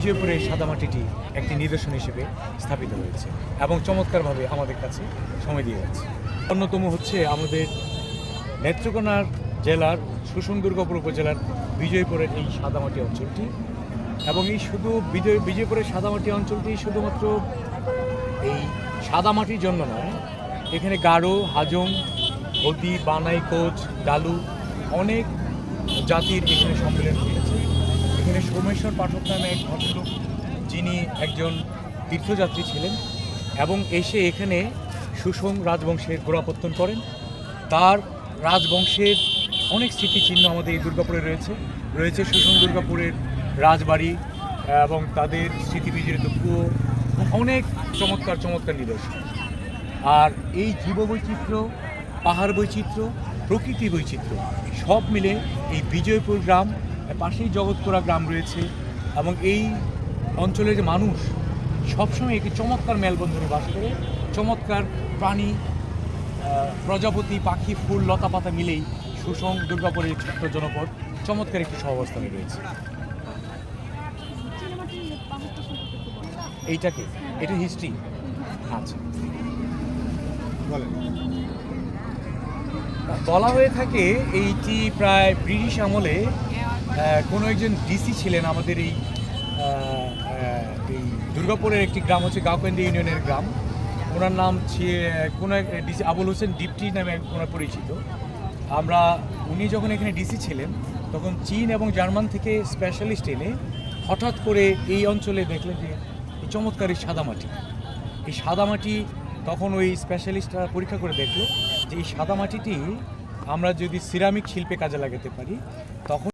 বিজয়পুরের সাদামাটিটি একটি নিদর্শন হিসেবে স্থাপিত হয়েছে এবং চমৎকারভাবে আমাদের কাছে সময় দিয়ে যাচ্ছে। অন্যতম হচ্ছে আমাদের নেত্রকোনার জেলার সুসং দুর্গাপুর উপজেলার বিজয়পুরের এই সাদামাটি অঞ্চলটি এবং এই শুধু বিজয়, বিজয়পুরের সাদামাটি অঞ্চলটি শুধুমাত্র এই সাদামাটির জন্য নয়, এখানে গারো, হাজং হতি বানাই, কোচ, ডালু অনেক জাতির এখানে সম্মেলন হয়েছে। এখানে সোমেশ্বর পাঠক নামে এক ভদ্রলোক, যিনি একজন তীর্থযাত্রী ছিলেন এবং এসে এখানে সুসং রাজবংশের গোড়াপত্তন করেন। তার রাজবংশের অনেক স্মৃতিচিহ্ন আমাদের এই দুর্গাপুরে রয়েছে। রয়েছে সুসং দুর্গাপুরের রাজবাড়ি এবং তাদের স্মৃতিবিজড়িত কুয়ো অনেক চমৎকার চমৎকার নিদর্শন। আর এই জীববৈচিত্র্য, পাহাড় বৈচিত্র্য, প্রকৃতি বৈচিত্র্য সব মিলে এই বিজয়পুর গ্রাম পাশেই জগৎপুরা গ্রাম রয়েছে এবং এই অঞ্চলের যে মানুষ সবসময় একটি চমৎকার মেলবন্ধনে বাস করে, চমৎকার প্রাণী প্রজাপতি, পাখি, ফুল, লতা পাতা মিলেই সুসং দুর্গাপুরের ছোট্ট জনপদ চমৎকার একটি সহাবস্থানে রয়েছে। এইটাকে? এটা হিস্ট্রি আচ্ছা। বলা হয়ে থাকে, এইটি প্রায় ব্রিটিশ আমলে কোনো একজন ডিসি ছিলেন আমাদের এই এই দুর্গাপুরের একটি গ্রাম হচ্ছে গাঁওকেন্দ্র ইউনিয়নের গ্রাম। ওনার নাম কোনো এক ডিসি আবুল হোসেন ডিপটি নামে ওনার পরিচিত। আমরা, উনি যখন এখানে ডিসি ছিলেন, তখন চীন এবং জার্মান থেকে স্পেশালিস্ট এনে হঠাৎ করে এই অঞ্চলে দেখলেন যে, এই চমৎকার এই সাদামাটি। এই সাদামাটি তখন ওই স্পেশালিস্টরা পরীক্ষা করে দেখল যে, এই সাদামাটিটি আমরা যদি সিরামিক শিল্পে কাজে লাগাতে পারি, তখন